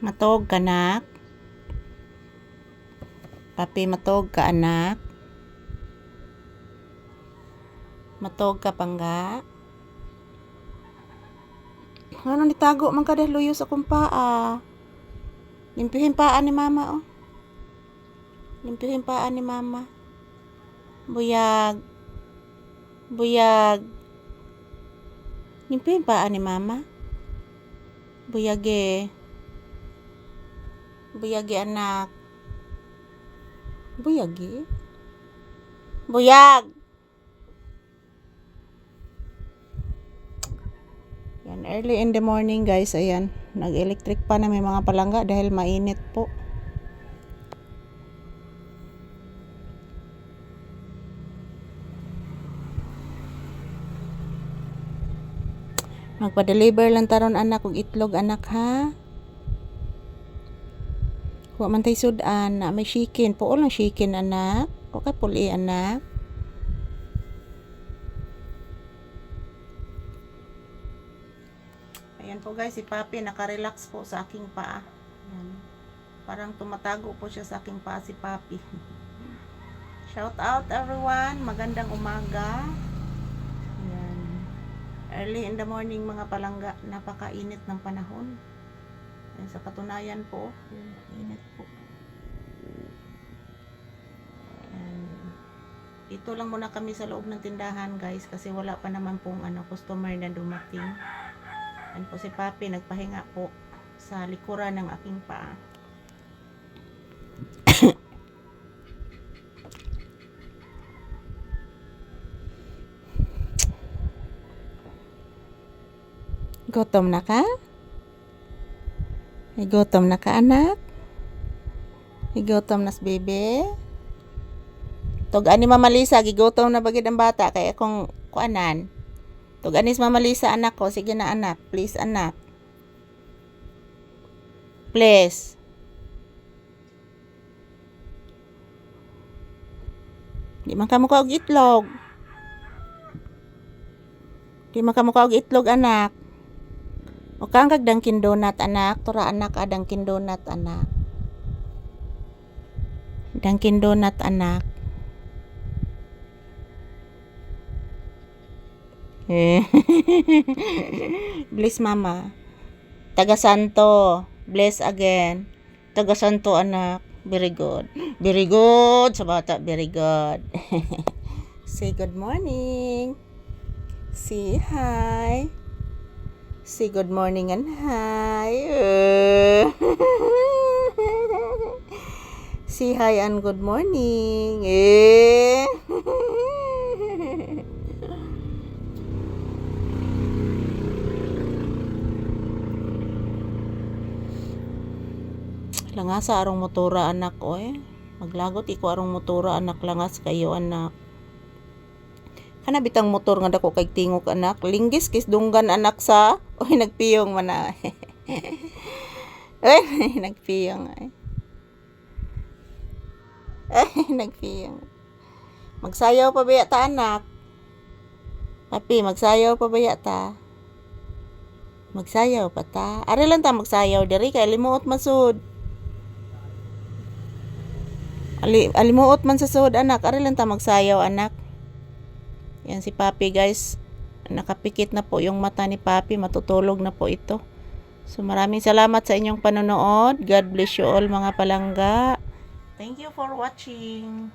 Matog ka, anak. Papi, matog ka, anak. Matog ka, pangga. Ano nitago man ka luyo sa kong paa. Limpihin paa ni mama, oh. Limpihin paa ni mama. Buyag. Buyag. Limpihin paa ni mama. Buyage. Buyagi anak. Buyagi. Buyag. Yan, early in the morning guys, ayan. Nag-electric pa na may mga palangga dahil mainit po. Magpa-deliver lang taron anak og itlog anak ha. Wa man tay sudan na may chicken. Puol lang chicken anak. Wa kay puli anak. Ayan po guys, si Papi nakarelax po sa aking paa. Ayan. Parang tumatago po siya sa aking paa si Papi. Shout out everyone. Magandang umaga. Ayan. Early in the morning mga palangga. Napakainit ng panahon. Ayan, sa katunayan po. Ayan, init po. Ayan. Ito lang muna kami sa loob ng tindahan guys kasi wala pa naman pong ano, customer na dumating. Yan po si Papi, nagpahinga po sa likuran ng aking paa. Gutom na ka? May gutom na ka, anak? May gutom na si bebe? Tog ani Mama Lisa, gigutom na bagid ang bata kay akong kuanan. Tug anis Mama Lisa anak ko. Sige na anak. Please anak. Please. Di man ka mukha og itlog. Di man ka mukha og itlog anak. O kang kag Dunkin Donut anak. Tura anak a Dunkin Donut anak. Dunkin Donut anak. Eh. Bless mama. Taga Santo. Bless again. Taga Santo anak. Very good. Very good sa bata. Very good. Say good morning. Say hi. Say good morning and hi. Say hi and good morning. Eh. Langasa arong motora anak oy. Maglagot iko arong motora anak langas kayo anak. Kana bitang motor nga dako kay tingok anak. Linggis kis dunggan anak sa oy nagpiyong man na. Ay, nagpiyong ay. Ay, nagpiyong. Magsayaw pa ba ta anak? Papi, magsayaw pa ba ta? Magsayaw pa ta. Ari lang ta magsayaw diri kay limuot masud. Ali, alimuot man sa sud anak, ari lang ta magsayaw anak. Yan si Papi guys. Nakapikit na po yung mata ni Papi, matutulog na po ito. So maraming salamat sa inyong panonood. God bless you all mga palangga. Thank you for watching.